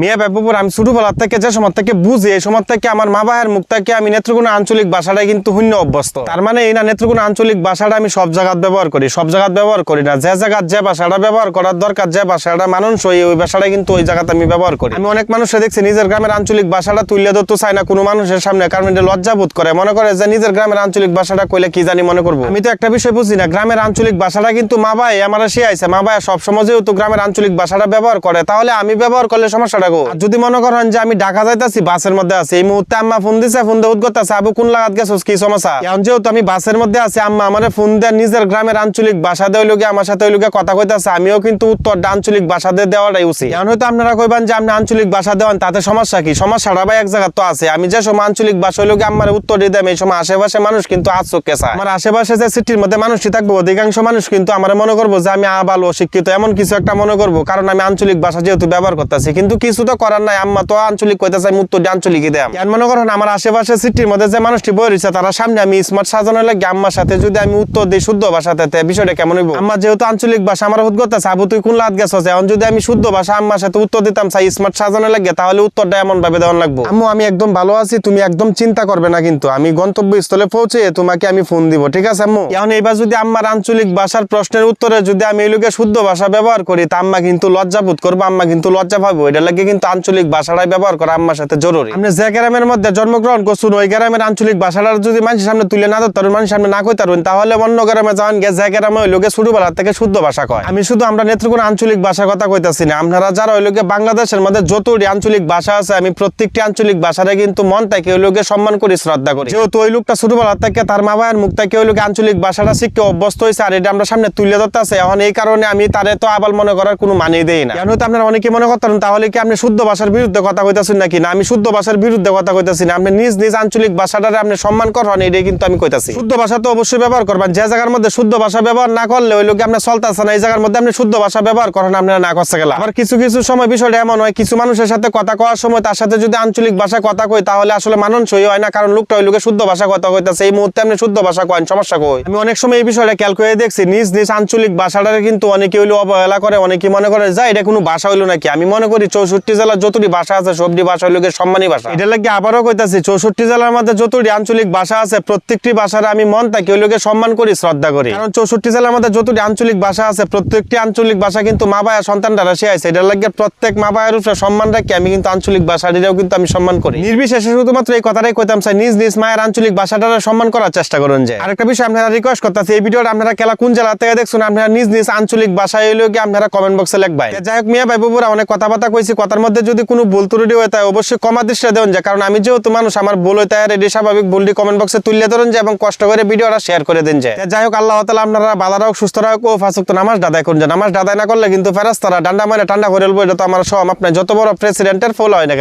মিয়া ব্যাপপুর আমি ছোটবেলার থেকে যে সময় থেকে বুঝি, এই সময় থেকে আমার মা বাবার মুখ থেকে আমি নেত্রকোনা আঞ্চলিক ভাষাটাই কিন্তু শূন্য অভ্যস্ত। তার মানে এই না, নেত্রকোনা আঞ্চলিক ভাষাটা আমি সব জায়গাত ব্যবহার করি, সব জায়গাত ব্যবহার করি না। যে জায়গাত যে ভাষাটা ব্যবহার করার দরকার, যে ভাষাটা মানুষ ওই ওই ভাষাটা কিন্তু ওই জায়গাতে আমি ব্যবহার করি। আমি অনেক মানুষে দেখছি, নিজের গ্রামের আঞ্চলিক ভাষাটা তুলে ধরতে চায় না কোনো মানুষের সামনে, কারণ এটা লজ্জা বোধ করে। মনে করে যে নিজের গ্রামের আঞ্চলিক ভাষাটা কইলে কি জানি মনে করব। আমি তো একটা বিষয় বুঝি না, গ্রামের আঞ্চলিক ভাষাটা কিন্তু মা ভাই আমার শিয়াইছে। মা ভাই সব সময় যেহেতু গ্রামের আঞ্চলিক ভাষাটা ব্যবহার করে, তাহলে আমি ব্যবহার করলে সমস্যাটা আর যদি মনে করেন যে আমি ঢাকা যাইতাছি, বাসের মধ্যে আছি, এই মুহূর্তে আম্মা ফোন দিছে, ফোন দিয়ে উদ্গত আছে, আবু, কোন লাগাত গেছস? কি সমস্যা? এখন যেহেতু আমি বাসের মধ্যে আছি, আম্মা আমার ফোন দিয়ে, নিজের গ্রামের আঞ্চলিক ভাষা দিয়ে লোকে আমার সাথে ওই লোকে কথা কইতাছে, আমিও কিন্তু উত্তর আঞ্চলিক ভাষা দিয়ে দেওয়াটাই উচিত। এখন হয়তো আপনারা কইবেন যে আপনি আঞ্চলিক ভাষা দেওয়ান, তাতে সমস্যা কি? সমস্যাটা ভাই এক জায়গা তো আছে। আমি যে সময় আঞ্চলিক ভাষা লোকে আমার উত্তর দিয়ে দেয় এই সময় আশেপাশে মানুষ কিন্তু আচকে চায় আমার আশেপাশে যে সিটির মধ্যে মানুষই থাকব, অধিকাংশ মানুষ কিন্তু আমার মনে করব যে আমি আবাল, অশিক্ষিত, এমন কিছু একটা মনে করব, কারণ আমি আঞ্চলিক ভাষা যেহেতু ব্যবহার করতেছি। কিন্তু কিছু তো করার নাই। আম্মা তো আঞ্চলিক কইতেছে আমি উত্তর দিয়ে আঞ্চলিকই দেয়। কেন মনে করেন আমার আশেপাশে সিটির মধ্যে যে মানুষটি বই রয়েছে, তারা সামনে আমি স্মার্ট সাজানো লাগে আম্মার সাথে যদি আমি উত্তর দিই শুদ্ধ ভাষাতে বিষয়টা কেমন হইব? আম্মা যেহেতু আঞ্চলিক ভাষা আমার উদ্গত আছে আবু তুই কোন লাত গেছ এখন যদি আমি শুদ্ধ ভাষা আম্মার সাথে উত্তর দিতাম, চাই স্মার্ট সাজানো লাগে, তাহলে উত্তরটা এমন ভাবে দেওয়ান লাগবো। আম্মু, আমি একদম ভালো আছি, তুমি একদম চিন্তা করবে না কিন্তু। আমি গন্তব্যস্থলে পৌঁছে তোমাকে আমি ফোন দিব, ঠিক আছে আম্মু? এখন এবার যদি আম্মার আঞ্চলিক ভাষার প্রশ্নের উত্তরে যদি আমি এই লোকে শুদ্ধ ভাষা ব্যবহার করি, তা আম্মা কিন্তু লজ্জা বোধ করব, আম্মা কিন্তু লজ্জা পাবো, এটা লাগে কিন্তু আঞ্চলিক ভাষাটাই ব্যবহার করা আমার সাথে জরুরি। আপনি যে গ্রামের মধ্যে জন্মগ্রহণ করছেন ওই গ্রামের আঞ্চলিক ভাষাটা যদি মানুষের সামনে তুলে না ধরতে পারবেন মানুষের সামনে না কইতে পারবেন তাহলে অন্য গ্রামে যাওয়ান গে যে গ্রামে ওই লোকে ছোটবেলা থেকে শুদ্ধ ভাষা কয়। আমি শুধু আমরা নেত্রকোনা আঞ্চলিক ভাষা কথা কইতাছি না আপনারা যারা ওই লোকে বাংলাদেশের মধ্যে যতটি আঞ্চলিক ভাষা আছে আমি প্রত্যেকটি আঞ্চলিক ভাষারে কিন্তু মন থেকে ওই লোকে সম্মান করি শ্রদ্ধা করি। যেহেতু ওই লোকটা ছোটবেলা থেকে তার মা বাবার মুখ থেকে ওই লোকে আঞ্চলিক ভাষাটা শিখে অভ্যস্ত হয়েছে আর এটা আমরা সামনে তুলে ধরতে আছে এখন এই কারণে আমি তারে তো আবার মনে করার কোনো মানে দেই না। এখন তো আপনারা অনেকে মনে করতেন তাহলে কি আপনি শুদ্ধ ভাষার বিরুদ্ধে কথা কইতাছেন নাকি? না, আমি শুদ্ধ ভাষার বিরুদ্ধে কথা কইতাছি না। আপনি নিজ নিজ আঞ্চলিক ভাষাটারে আপনি সম্মান করবেন এটাই কিন্তু আমি কইতাছি। শুদ্ধ ভাষা তো অবশ্যই ব্যবহার করবেন। যে জায়গার মধ্যে শুদ্ধ ভাষা ব্যবহার না করলে ওই লোকে আপনি চলতেছে না। এই জায়গার মধ্যে আপনি শুদ্ধ ভাষা ব্যবহার করেন, আপনারা না করতে গেলে। আবার কিছু কিছু সময় বিষয়টা এমন হয়, কিছু মানুষের সাথে কথা কওয়ার সময় তার সাথে যদি আঞ্চলিক ভাষা কথা কই, তাহলে আসলে মানানসই হয় না, কারণ লোকটা ওই লোকে শুদ্ধ ভাষা কথা কইতাছে। এই মুহূর্তে আপনি শুদ্ধ ভাষা কয়েন, সমস্যা কই? আমি অনেক সময় এই বিষয়টা খেয়াল করে দেখছি, নিজ নিজ আঞ্চলিক ভাষাটারে কিন্তু অনেকে হইল অবহেলা করে, অনেকে মনে করে, যা, এটা কোনো ভাষা হইল নাকি? আমি মনে করি চৌষট্টি জেলার যতটি ভাষা আছে, সবটি ভাষা হইল গিয়ে সম্মানী ভাষা। এটা লাগে আবারও কইতাছি, চৌষট্টি জেলার মধ্যে যতটি আঞ্চলিক ভাষা আছে, প্রত্যেকটি ভাষার আমি মন থাকি ওই লোকে সম্মান করি, শ্রদ্ধা করি। কারণ চৌষট্টি জেলার মধ্যে যতটি আঞ্চলিক ভাষা আছে, প্রত্যেকটি আঞ্চলিক ভাষা কিন্তু মা বায়া সন্তান দ্বারা সে আছে এটা লাগে প্রত্যেক মা বায়ের উপরে সম্মান রাখি, আমি কিন্তু আঞ্চলিক ভাষাটিরাও কিন্তু আমি সম্মান করি। নির্বিশেষে শুধুমাত্র এই কথাটাই কইতাম চাই নিজ নিজ মায়ের আঞ্চলিক ভাষাটারে সম্মান করার চেষ্টা করুন যে। আরেকটা বিষয় আপনারা রিকোয়েস্ট করতেছি, এই ভিডিওটা আপনারা কেলা কোন জেলা থেকে দেখছেন, আপনারা নিজ নিজ আঞ্চলিক ভাষায় হইলেও কি আপনারা কমেন্ট বক্সে লিখবাই। যাই হোক, মিয়া ভাই বাবুরা অনেক কথাবার্তা কইছি কথার মধ্যে যদি কোনো ভুল ত্রুটি হয়, তাই অবশ্যই কমা দৃষ্টি দেন যে, কারণ আমি যেহেতু মানুষ, আমার ভুল হয় তাই রেডি স্বাভাবিক ভুলটি কমেন্ট বক্সে তুলে ধরেন যে, এবং কষ্ট করে ভিডিওটা শেয়ার করে দেন যে। যাই হোক, আল্লাহ তালা আপনারা বাধা রাখ সুস্থ রাখ ও ফাঁসুক তো নামাজ দাদাই করুন যে। নামাজ দাদাই না করলে কিন্তু ফেরাস্তারা ডান্ডা মারে ঠান্ডা করে এটা তো আমার সব আপনার যত বড় প্রেসিডেন্টের ফল হয় না